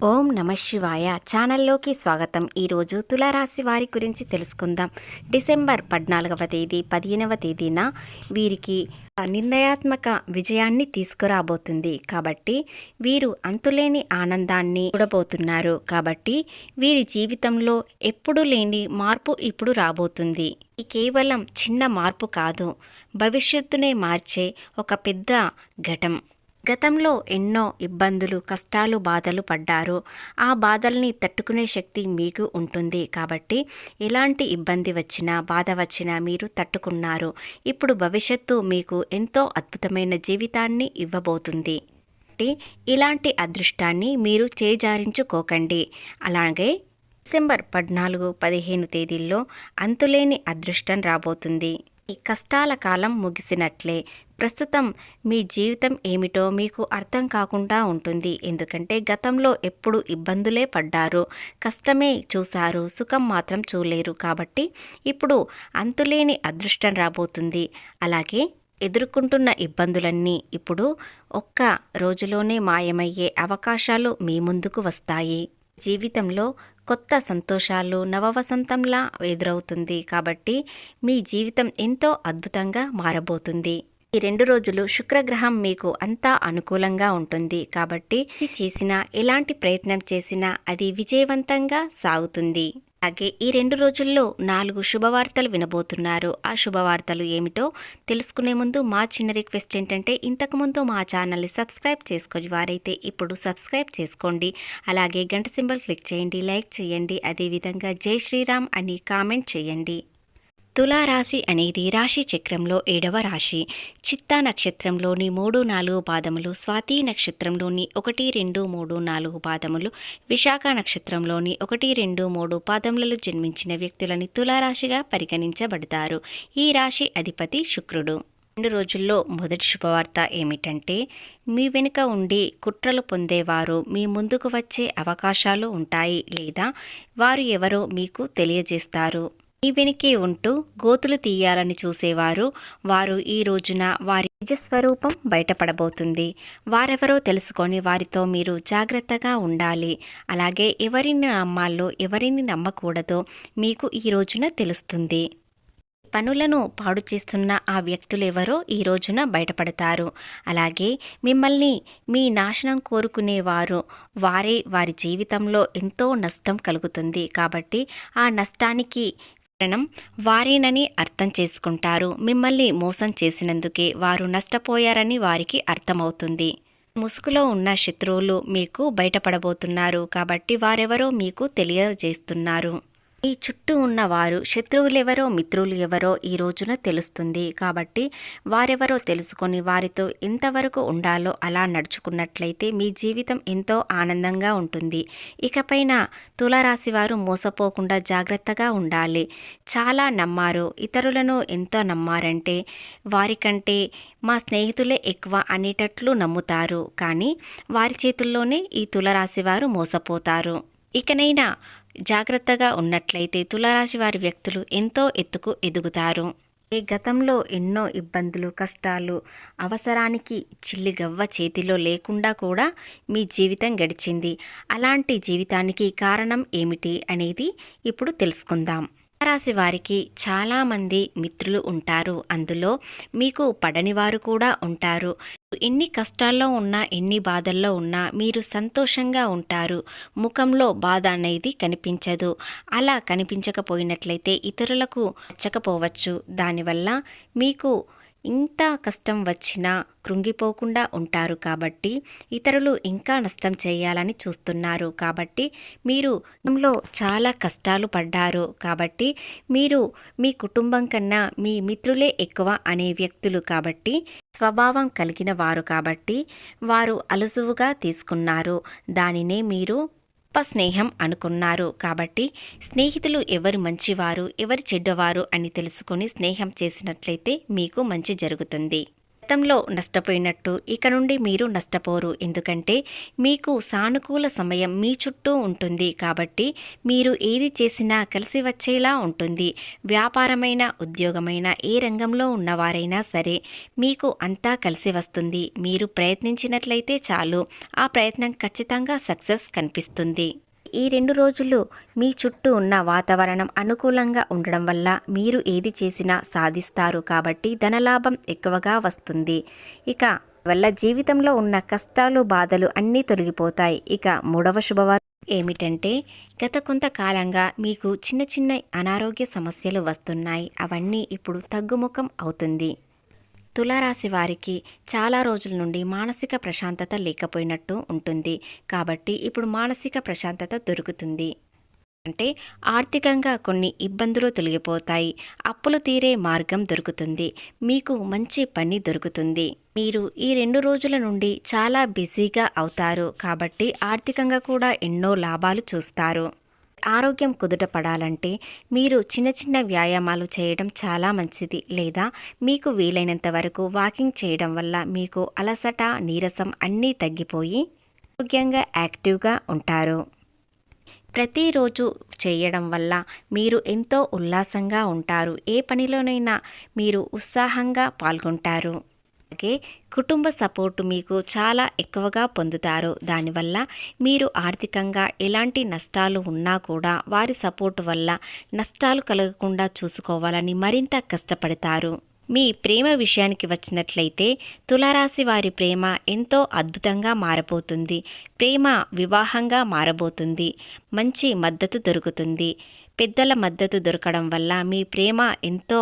ఓం నమ శివాయ. ఛానల్లోకి స్వాగతం. ఈరోజు తులారాశి వారి గురించి తెలుసుకుందాం. డిసెంబర్ పద్నాలుగవ తేదీ పదిహేనవ తేదీన వీరికి నిర్ణయాత్మక విజయాన్ని తీసుకురాబోతుంది. కాబట్టి వీరు అంతులేని ఆనందాన్ని చూడబోతున్నారు. కాబట్టి వీరి జీవితంలో ఎప్పుడు లేని మార్పు ఇప్పుడు రాబోతుంది. ఇది కేవలం చిన్న మార్పు కాదు. భవిష్యత్తునే మార్చే ఒక పెద్ద ఘటం. గతంలో ఎన్నో ఇబ్బందులు కష్టాలు బాధలు పడ్డారు. ఆ బాధల్ని తట్టుకునే శక్తి మీకు ఉంటుంది కాబట్టి ఎలాంటి ఇబ్బంది వచ్చినా బాధ వచ్చినా మీరు తట్టుకున్నారు. ఇప్పుడు భవిష్యత్తు మీకు ఎంతో అద్భుతమైన జీవితాన్ని ఇవ్వబోతుంది. ఇలాంటి అదృష్టాన్ని మీరు చేజారించుకోకండి. అలాగే డిసెంబర్ పద్నాలుగు పదిహేను తేదీల్లో అంతులేని అదృష్టం రాబోతుంది. ఈ కష్టాల కాలం ముగిసినట్లే. ప్రస్తుతం మీ జీవితం ఏమిటో మీకు అర్థం కాకుండా ఉంటుంది. ఎందుకంటే గతంలో ఎప్పుడు ఇబ్బందులే పడ్డారు. కష్టమే చూశారు. సుఖం మాత్రం చూలేరు కాబట్టి ఇప్పుడు అంతులేని అదృష్టం రాబోతుంది. అలాగే ఎదుర్కొంటున్న ఇబ్బందులన్నీ ఇప్పుడు ఒక్క రోజులోనే మాయమయ్యే అవకాశాలు మీ ముందుకు వస్తాయి. జీవితంలో కొత్త సంతోషాలు నవవసంతంలా ఎదురవుతుంది. కాబట్టి మీ జీవితం ఎంతో అద్భుతంగా మారబోతుంది. ఈ రెండు రోజులు శుక్రగ్రహం మీకు అంతా అనుకూలంగా ఉంటుంది కాబట్టి చేసిన ఎలాంటి ప్రయత్నం చేసినా అది విజయవంతంగా సాగుతుంది. అలాగే ఈ రెండు రోజుల్లో నాలుగు శుభవార్తలు వినబోతున్నారు. ఆ శుభవార్తలు ఏమిటో తెలుసుకునే ముందు మా చిన్న రిక్వెస్ట్ ఏంటంటే ఇంతకుముందు మా ఛానల్ని సబ్స్క్రైబ్ చేసుకొని వారైతే ఇప్పుడు సబ్స్క్రైబ్ చేసుకోండి. అలాగే గంట సింబల్ క్లిక్ చేయండి లైక్ చేయండి అదేవిధంగా జై శ్రీరామ్ అని కామెంట్ చేయండి. తులారాశి అనేది రాశి చక్రంలో ఏడవ రాశి. చిత్తా నక్షత్రంలోని మూడు నాలుగు పాదములు స్వాతి నక్షత్రంలోని ఒకటి రెండు మూడు నాలుగు పాదములు విశాఖ నక్షత్రంలోని ఒకటి రెండు మూడు పాదములలో జన్మించిన వ్యక్తులని తులారాశిగా పరిగణించబడతారు. ఈ రాశి అధిపతి శుక్రుడు. రెండు రోజుల్లో మొదటి శుభవార్త ఏమిటంటే మీ వెనుక ఉండి కుట్రలు పొందేవారు మీ ముందుకు వచ్చే అవకాశాలు ఉంటాయి లేదా వారు ఎవరో మీకు తెలియజేస్తారు. ఈ వెనికి ఉంటూ గోతులు తీయాలని చూసేవారు. వారు ఈ రోజున వారి నిజస్వరూపం బయటపడబోతుంది. వారెవరో తెలుసుకొని వారితో మీరు జాగ్రత్తగా ఉండాలి. అలాగే ఎవరిని నమ్మాలో ఎవరిని నమ్మకూడదో మీకు ఈ రోజున తెలుస్తుంది. పనులను పాడు చేస్తున్న ఆ వ్యక్తులు ఎవరో ఈ రోజున బయటపడతారు. అలాగే మిమ్మల్ని మీ నాశనం కోరుకునేవారు. వారే వారి జీవితంలో ఎంతో నష్టం కలుగుతుంది. కాబట్టి ఆ నష్టానికి కారణం వారేనని అర్థం చేసుకుంటారు. మిమ్మల్ని మోసం చేసినందుకే వారు నష్టపోయారని వారికి అర్థమవుతుంది. ముసుగులో ఉన్న శత్రువులు మీకు బయటపడబోతున్నారు కాబట్టి వారెవరో మీకు తెలియజేస్తున్నారు. ఈ చుట్టూ ఉన్న వారు శత్రువులెవరో మిత్రులు ఎవరో ఈ రోజున తెలుస్తుంది. కాబట్టి వారెవరో తెలుసుకొని వారితో ఎంతవరకు ఉండాలో అలా నడుచుకున్నట్లయితే మీ జీవితం ఎంతో ఆనందంగా ఉంటుంది. ఇకపైన తులారాశి వారు మోసపోకుండా జాగ్రత్తగా ఉండాలి. చాలా నమ్మారు. ఇతరులను ఎంతో నమ్మారంటే వారికంటే మా స్నేహితులే ఎక్కువ అనేటట్లు నమ్ముతారు. కానీ వారి చేతుల్లోనే ఈ తులరాశి వారు మోసపోతారు. ఇకనైనా జాగ్రత్తగా ఉన్నట్లయితే తులారాశి వారి వ్యక్తులు ఎంతో ఎత్తుకు ఎదుగుతారు. ఈ గతంలో ఎన్నో ఇబ్బందులు కష్టాలు అవసరానికి చిల్లిగవ్వ చేతిలో లేకుండా కూడా మీ జీవితం గడిచింది. అలాంటి జీవితానికి కారణం ఏమిటి అనేది ఇప్పుడు తెలుసుకుందాం. రాశి వారికి చాలామంది మిత్రులు ఉంటారు. అందులో మీకు పడని వారు కూడా ఉంటారు. ఎన్ని కష్టాల్లో ఉన్నా ఎన్ని బాధల్లో ఉన్నా మీరు సంతోషంగా ఉంటారు. ముఖంలో బాధ అనేది కనిపించదు. అలా కనిపించకపోయినట్లయితే ఇతరులకు నచ్చకపోవచ్చు. దానివల్ల మీకు ఇంత కష్టం వచ్చినా కృంగిపోకుండా ఉంటారు కాబట్టి ఇతరులు ఇంకా నష్టం చేయాలని చూస్తున్నారు. కాబట్టి మీరు కుటుంబంలో చాలా కష్టాలు పడ్డారు. కాబట్టి మీరు మీ కుటుంబం కన్నా మీ మిత్రులే ఎక్కువ అనే వ్యక్తులు కాబట్టి స్వభావం కలిగిన వారు కాబట్టి వారు అలుసువుగా తీసుకున్నారు. దానినే మీరు గొప్ప స్నేహం అనుకున్నారు. కాబట్టి స్నేహితులు ఎవరు మంచివారు ఎవరు చెడ్డవారు అని తెలుసుకొని స్నేహం చేసినట్లయితే మీకు మంచి జరుగుతుంది. గతంలో నష్టపోయినట్టు ఇక నుండి మీరు నష్టపోరు. ఎందుకంటే మీకు సానుకూల సమయం మీ చుట్టూ ఉంటుంది కాబట్టి మీరు ఏది చేసినా కలిసి వచ్చేలా ఉంటుంది. వ్యాపారమైన ఉద్యోగమైన ఏ రంగంలో ఉన్నవారైనా సరే మీకు అంతా కలిసి వస్తుంది. మీరు ప్రయత్నించినట్లయితే చాలు. ఆ ప్రయత్నం ఖచ్చితంగా సక్సెస్ కనిపిస్తుంది. ఈ రెండు రోజులు మీ చుట్టూ ఉన్న వాతావరణం అనుకూలంగా ఉండడం వల్ల మీరు ఏది చేసినా సాధిస్తారు కాబట్టి ధనలాభం ఎక్కువగా వస్తుంది. ఇక వల్ల జీవితంలో ఉన్న కష్టాలు బాధలు అన్నీ తొలగిపోతాయి. ఇక మూడవ శుభవార్త ఏమిటంటే గత కొంతకాలంగా మీకు చిన్న చిన్న అనారోగ్య సమస్యలు వస్తున్నాయి. అవన్నీ ఇప్పుడు తగ్గుముఖం అవుతుంది. తులారాశి వారికి చాలా రోజుల నుండి మానసిక ప్రశాంతత లేకపోయినట్టు ఉంటుంది. కాబట్టి ఇప్పుడు మానసిక ప్రశాంతత దొరుకుతుంది. అంటే ఆర్థికంగా కొన్ని ఇబ్బందులు తొలగిపోతాయి. అప్పులు తీరే మార్గం దొరుకుతుంది. మీకు మంచి పని దొరుకుతుంది. మీరు ఈ రెండు రోజుల నుండి చాలా బిజీగా అవుతారు. కాబట్టి ఆర్థికంగా కూడా ఎన్నో లాభాలు చూస్తారు. ఆరోగ్యం కుదుట పడాలంటే మీరు చిన్న చిన్న వ్యాయామాలు చేయడం చాలా మంచిది. లేదా మీకు వీలైనంత వరకు వాకింగ్ చేయడం వల్ల మీకు అలసట నీరసం అన్నీ తగ్గిపోయి ఆరోగ్యంగా యాక్టివ్గా ఉంటారు. ప్రతిరోజు చేయడం వల్ల మీరు ఎంతో ఉల్లాసంగా ఉంటారు. ఏ పనిలోనైనా మీరు ఉత్సాహంగా పాల్గొంటారు. అలాగే కుటుంబ సపోర్టు మీకు చాలా ఎక్కువగా పొందుతారు. దానివల్ల మీరు ఆర్థికంగా ఎలాంటి నష్టాలు ఉన్నా కూడా వారి సపోర్టు వల్ల నష్టాలు కలగకుండా చూసుకోవాలని మరింత కష్టపడతారు. మీ ప్రేమ విషయానికి వచ్చినట్లయితే తులారాశి వారి ప్రేమ ఎంతో అద్భుతంగా మారబోతుంది. ప్రేమ వివాహంగా మారబోతుంది. మంచి మద్దతు దొరుకుతుంది. పెద్దల మద్దతు దొరకడం వల్ల మీ ప్రేమ ఎంతో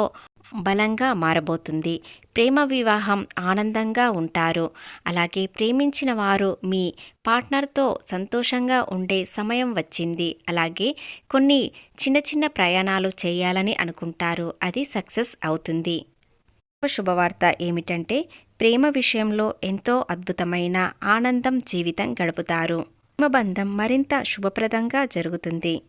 బలంగా మారబోతుంది. ప్రేమ వివాహం ఆనందంగా ఉంటారు. అలాగే ప్రేమించిన వారు మీ పార్ట్నర్తో సంతోషంగా ఉండే సమయం వచ్చింది. అలాగే కొన్ని చిన్న చిన్న ప్రయాణాలు చేయాలని అనుకుంటారు. అది సక్సెస్ అవుతుంది. శుభవార్త ఏమిటంటే ప్రేమ విషయంలో ఎంతో అద్భుతమైన ఆనందం జీవితం గడుపుతారు. ప్రేమబంధం మరింత శుభప్రదంగా జరుగుతుంది.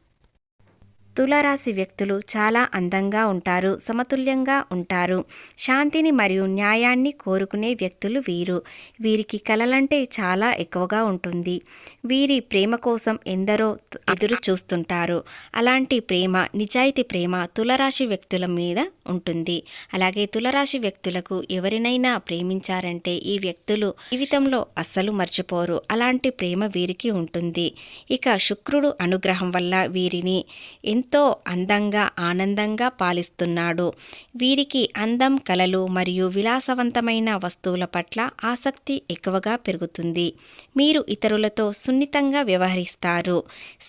తులారాశి వ్యక్తులు చాలా అందంగా ఉంటారు సమతుల్యంగా ఉంటారు. శాంతిని మరియు న్యాయాన్ని కోరుకునే వ్యక్తులు వీరు. వీరికి కలలంటే చాలా ఎక్కువగా ఉంటుంది. వీరి ప్రేమ కోసం ఎందరో ఎదురు చూస్తుంటారు. అలాంటి ప్రేమ నిజాయితీ ప్రేమ తులరాశి వ్యక్తుల మీద ఉంటుంది. అలాగే తులరాశి వ్యక్తులకు ఎవరినైనా ప్రేమించారంటే ఈ వ్యక్తులు జీవితంలో అస్సలు మర్చిపోరు. అలాంటి ప్రేమ వీరికి ఉంటుంది. ఇక శుక్రుడు అనుగ్రహం వల్ల వీరిని ఎంత ఎంతో అందంగా ఆనందంగా పాలిస్తున్నాడు. వీరికి అందం కలలు మరియు విలాసవంతమైన వస్తువుల పట్ల ఆసక్తి ఎక్కువగా పెరుగుతుంది. మీరు ఇతరులతో సున్నితంగా వ్యవహరిస్తారు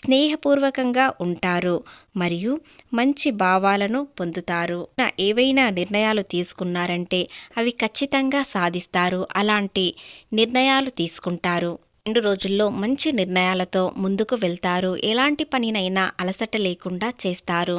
స్నేహపూర్వకంగా ఉంటారు మరియు మంచి భావాలను పొందుతారు. ఏవైనా నిర్ణయాలు తీసుకున్నారంటే అవి ఖచ్చితంగా సాధిస్తారు. అలాంటి నిర్ణయాలు తీసుకుంటారు. రెండు రోజుల్లో మంచి నిర్ణయాలతో ముందుకు వెళ్తారు. ఎలాంటి పనినైనా అలసట లేకుండా చేస్తారు.